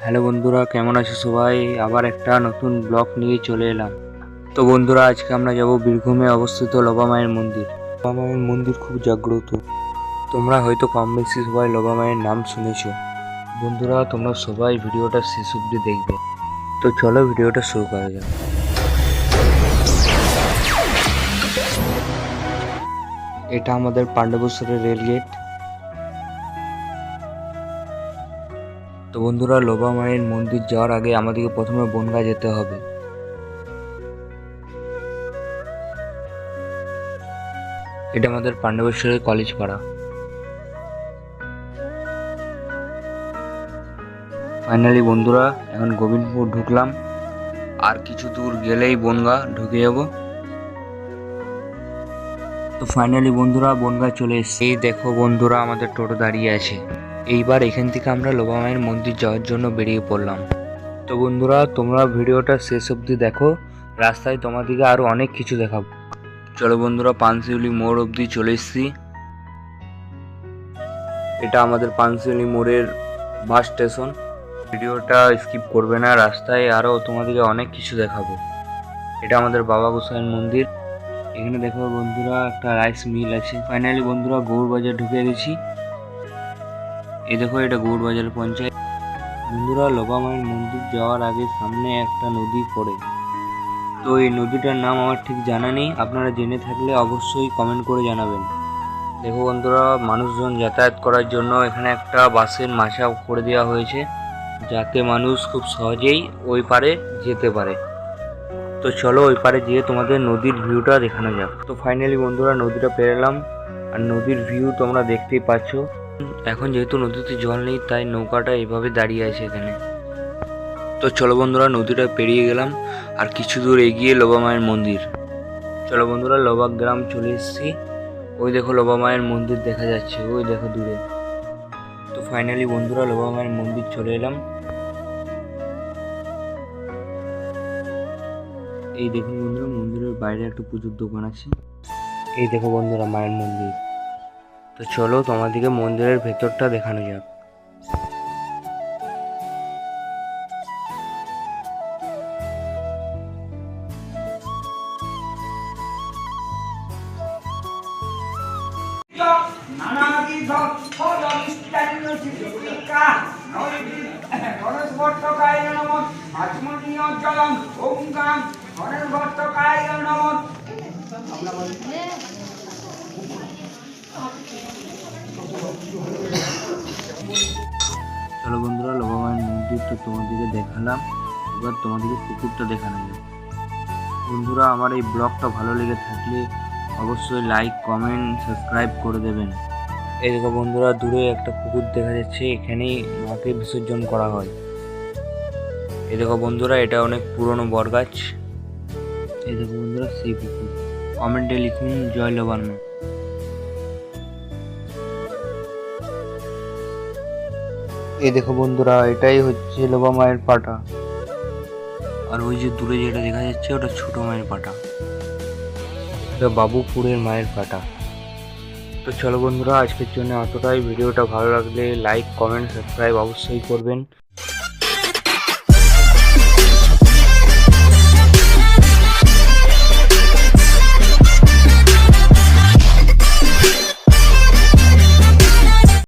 Hello বন্ধুরা, কেমন আছো সবাই? আবার একটা নতুন ব্লগ নিয়ে চলে এলাম। তো বন্ধুরা, আজকে আমরা যাব বীরভূমে অবস্থিত লবা মায়ের মন্দির। লবা মায়ের মন্দির খুব জাগ্রত। তোমরা হয়তো কম বেশি সবাই লবা মায়ের নাম শুনেছো। বন্ধুরা, তোমরা সবাই ভিডিওটা শেষ অব্দি দেখবে। তো চলো ভিডিওটা শুরু করা যাক। এটা আমাদের পাণ্ডবেশ্বরের রেল গেট তো বন্ধুরা, লোবা মায়ের মন্দির যাওয়ার আগে আমাদেরকে প্রথমে বনগা যেতে হবে। এটা আমাদের পাণ্ডবেশ্বরের কলেজ পাড়া। ফাইনালি বন্ধুরা, এখন গোবিন্দপুর ঢুকলাম। আর কিছু দূর গেলেই বনগা ঢুকে যাব। তো ফাইনালি বন্ধুরা বনগা চলে এসেছি। এই দেখো বন্ধুরা, আমাদের টোটো দাঁড়িয়ে আছে। এইবার এখান থেকে আমরা লোবা মায়ের মন্দির যাওয়ার জন্য বেরিয়ে পড়লাম। তো বন্ধুরা, তোমরা ভিডিওটা শেষ অবধি দেখো। রাস্তায় তোমাদেরকে আরও অনেক কিছু দেখাবো। চলো বন্ধুরা, পানশিউলি মোড় অবধি চলে এসেছি। এটা আমাদের পানশিউলি মোড়ের বাস স্টেশন। ভিডিওটা স্কিপ করবে না। রাস্তায় আরও তোমাদেরকে অনেক কিছু দেখাবো। এটা আমাদের বাবা গোসাইন মন্দির। এখানে দেখো বন্ধুরা, একটা রাইস মিল আছে। ফাইনালি বন্ধুরা গৌর বাজার ঢুকে গেছি। এ দেখো, এটা গৌর বাজার পঞ্চায়েত। বন্ধুরা লোবা মায়ের মন্দির যাওয়ার আগে সামনে একটা নদী পড়ে। তো এই নদীটার নাম আমার ঠিক জানা নেই। আপনারা জেনে থাকলে অবশ্যই কমেন্ট করে জানাবেন। দেখো বন্ধুরা, মানুষজন যাতায়াত করার জন্য এখানে একটা বাসের মাচা করে দেওয়া হয়েছে। যাতে মানুষ খুব সহজেই ওই পারে যেতে পারে। তো চলো ওই পারে গিয়ে তোমাদের নদীর ভিউটা দেখানো যাক। তো ফাইনালি বন্ধুরা নদীটা পেরোলাম আর নদীর ভিউ তোমরা দেখতেই পাচ্ছ। এখন যেহেতু নদীতে জল নেই, তাই নৌকাটা এভাবে দাঁড়িয়ে আছে এখানে। তো চলো বন্ধুরা, নদীটা পেরিয়ে গেলাম। আর কিছু দূর এগিয়ে লোবা মায়ের মন্দির। চলো বন্ধুরা, লোবা গ্রাম চলে এসেছি। ওই দেখো লোবা মায়ের মন্দির দেখা যাচ্ছে। ওই দেখো দূরে। তো ফাইনালি বন্ধুরা, লোবা মায়ের মন্দির চলে এলাম। এই দেখুন বন্ধুরা, মন্দিরের বাইরে একটা পুজোর দোকান আছে। এই দেখো বন্ধুরা, মায়ের মন্দির। তো চলো তোমাদেরকে মন্দিরের ভেতরটা দেখানো যাক। চলো বন্ধুরা লোবা মায়ের মন্দির তো তোমাদেরকে দেখালাম। এবার তোমাদেরকে পুকুরটা দেখানো যাক। বন্ধুরা, আমার এই ব্লগটা ভালো লেগে থাকলে অবশ্যই লাইক কমেন্ট সাবস্ক্রাইব করে দেবেন। এই দেখো বন্ধুরা দূরে একটা পুকুর দেখা যাচ্ছে এখানেই মাকে বিসর্জন করা হয়। এই দেখো বন্ধুরা এটা অনেক পুরনো বরগাছ এই দেখো বন্ধুরা সেই পুকুর। কমেন্টে লিখুন জয় লোবার এই দেখো বন্ধুরা এটাই হচ্ছে লোবা মায়ের পাটা। আর ওই যে দূরে যেটা দেখা যাচ্ছে ওটা ছোট মায়ের পাটা। এটা বাবুপুরের মায়ের পাটা। তো চলো বন্ধুরা আজকের জন্য অতটাই ভিডিওটা ভালো লাগলে লাইক কমেন্ট সাবস্ক্রাইব অবশ্যই করবেন।